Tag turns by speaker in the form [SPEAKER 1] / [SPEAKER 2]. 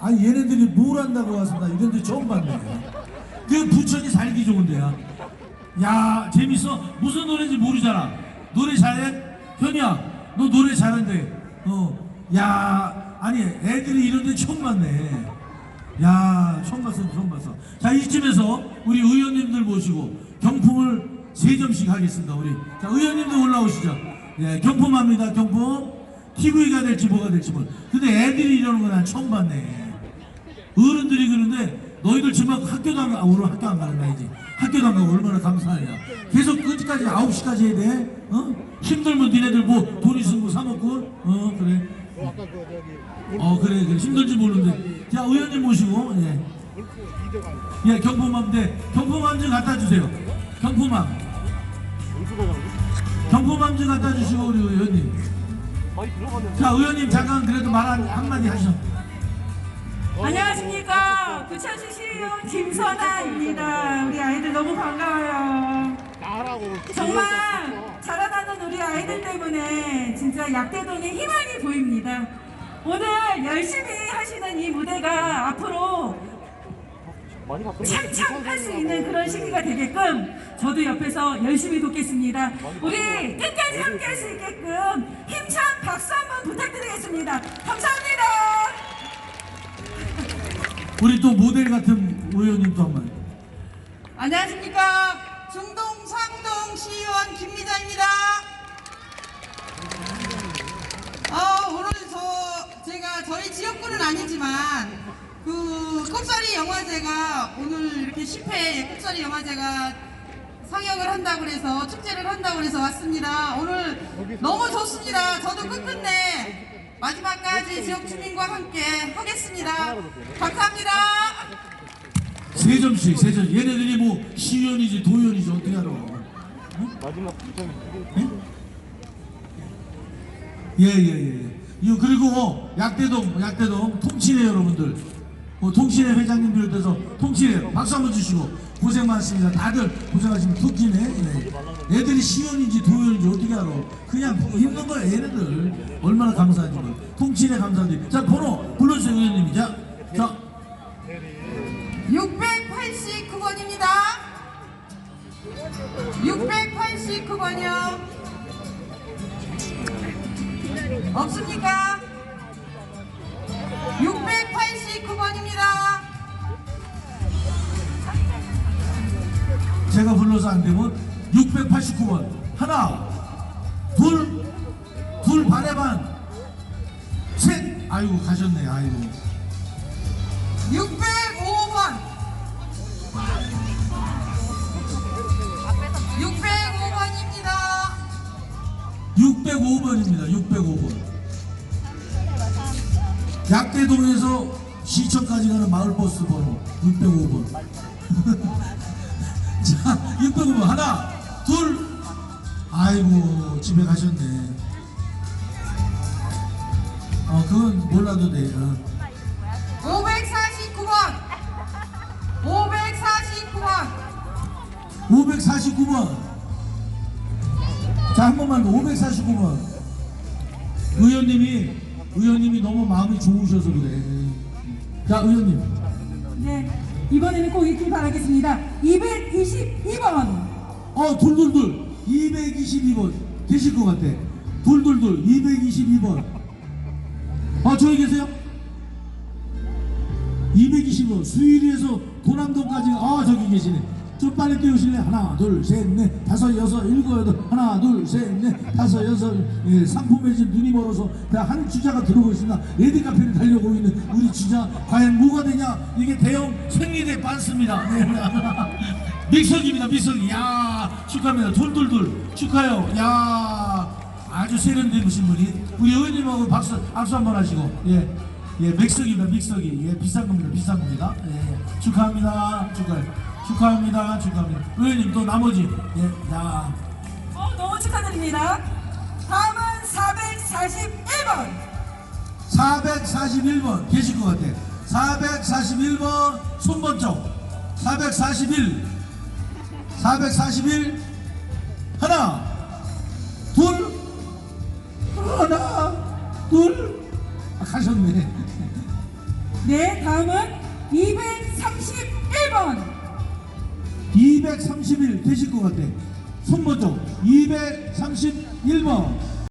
[SPEAKER 1] 아니 얘네들이 뭘 한다고 와서 나 이런 데 처음 봤네. 그 부천이 살기 좋은 데야. 야 재밌어? 무슨 노래인지 모르잖아. 노래 잘해? 현이야 너 노래 잘한대. 어. 야 아니 애들이 이런 데 처음 봤네. 야 처음 봤어 처음 봤어. 자 이쯤에서 우리 의원님들 모시고 경품을 세 점씩 하겠습니다. 우리 자 의원님들 올라오시죠. 예 경품합니다. 경품. TV가 될지 뭐가 될지 몰라. 근데 애들이 이러는 거난 처음 봤네. 어른들이 그러는데 너희들 지금 학교도 안 가, 아, 오늘 학교 안 가는 거야지. 학교도 안 가고 얼마나 감사하냐. 계속 끝까지 9시까지 해야 돼. 어? 힘들면 니네들 뭐 돈 있으면 뭐 사먹고. 어, 그래.
[SPEAKER 2] 아까 그
[SPEAKER 1] 어, 그래, 그래. 힘들지 모르는데. 자, 의원님 모시고, 예. 예, 경품함 대 경품함 좀 갖다 주세요. 경품함. 경품함 좀 갖다 주시고, 우리 의원님. 자, 의원님 잠깐 그래도 말 한, 한마디 하셔.
[SPEAKER 3] 안녕하십니까 부천시 시의원 김선아입니다. 우리 아이들 너무 반가워요. 정말 자라나는 우리 아이들 때문에 진짜 약대동에 희망이 보입니다. 오늘 열심히 하시는 이 무대가 앞으로 창창할 수 있는 그런 시기가 되게끔 저도 옆에서 열심히 돕겠습니다. 우리 끝까지 함께 할 수 있게끔 힘찬 박수 한번 부탁드리겠습니다. 감사합니다.
[SPEAKER 1] 우리 또 모델 같은 의원님도 한 번.
[SPEAKER 4] 안녕하십니까 중동 상동 시의원 김미자입니다. 어, 오늘 저 제가 저희 지역구는 아니지만 그 끝자리 영화제가 오늘 이렇게 10회 끝자리 영화제가 상영을 한다고 그래서 축제를 한다고 그래서 왔습니다. 오늘 너무 좋습니다. 저도 끝끝내 마지막까지 지역 주민과 함께 하겠습니다. 감사합니다.
[SPEAKER 1] 세 점씩, 세 점. 얘네들이 뭐 시의원이지 도의원이지 어떻게 알아?
[SPEAKER 2] 마지막 부정이
[SPEAKER 1] 예, 예, 예. 이거 그리고 어, 약대동, 약대동 통치네 여러분들. 어, 통치네 회장님 비롯해서 통치네 박수 한번 주시고 고생 많습니다. 다들 고생하시면 통치네. 예. 애들이 시의원인지 도의원인지 어떻게 알아? 그냥 힘든 거야 얘네들. 얼마나 감사한지. 통치네 감사한지. 자 번호 불러주세요 의원님이. 자, 자.
[SPEAKER 4] 689번입니다. 689번이요. 없습니까?
[SPEAKER 1] 불러서 안 되면 689번. 하나 둘 둘 반에 반셋. 아이고 가셨네 아이고.
[SPEAKER 4] 605번. 605번입니다.
[SPEAKER 1] 605번입니다 605번. 약대동에서 시청까지 가는 마을버스 번호 605번 자 605번 하나 둘 아이고 집에 가셨네 어 그건 몰라도 돼 어.
[SPEAKER 4] 549번. 549번.
[SPEAKER 1] 549번. 자, 한 번만 더. 549번. 의원님이, 의원님이 너무 마음이 좋으셔서 그래. 자, 의원님.
[SPEAKER 3] 네 이번에는 꼭 읽길 바라겠습니다. 222번.
[SPEAKER 1] 어, 둘둘둘. 222번. 되실 것 같아. 둘둘둘. 222번. 어, 저기 계세요? 220번. 수일이에서 도남동까지. 아, 저기 계시네. 좀 빨리 뛰어오실래? 하나, 둘, 셋, 넷, 다섯, 여섯, 일곱, 여덟, 하나, 둘, 셋, 넷, 다섯, 여섯, 예, 상품에 지금 눈이 멀어서 다한 주자가 들어오고 있습니다. 레드카페를 달려오고 있는 우리 주자, 과연 뭐가 되냐? 이게 대형 생리대 반스입니다. 네. 믹서기입니다, 믹서기. 야 축하합니다. 둘둘둘 축하해요. 야 아주 세련되신 분이 우리 의원님하고 박수, 박수 한번 하시고, 예. 예, 믹서기입니다, 믹서기. 예, 비싼 겁니다, 비싼 겁니다. 예, 축하합니다. 축하, 축하합니다. 축하합니다. 의원님 또 나머지, 예, 야.
[SPEAKER 3] 어, 너무 축하드립니다. 다음은 441번.
[SPEAKER 1] 441번 계실 것 같아. 441번 손번쩍. 441. 441. 하나, 둘, 하나, 둘. 아, 가셨네.
[SPEAKER 3] 네, 다음은 231번.
[SPEAKER 1] 231 되실 것 같아. 손 먼저. 231번.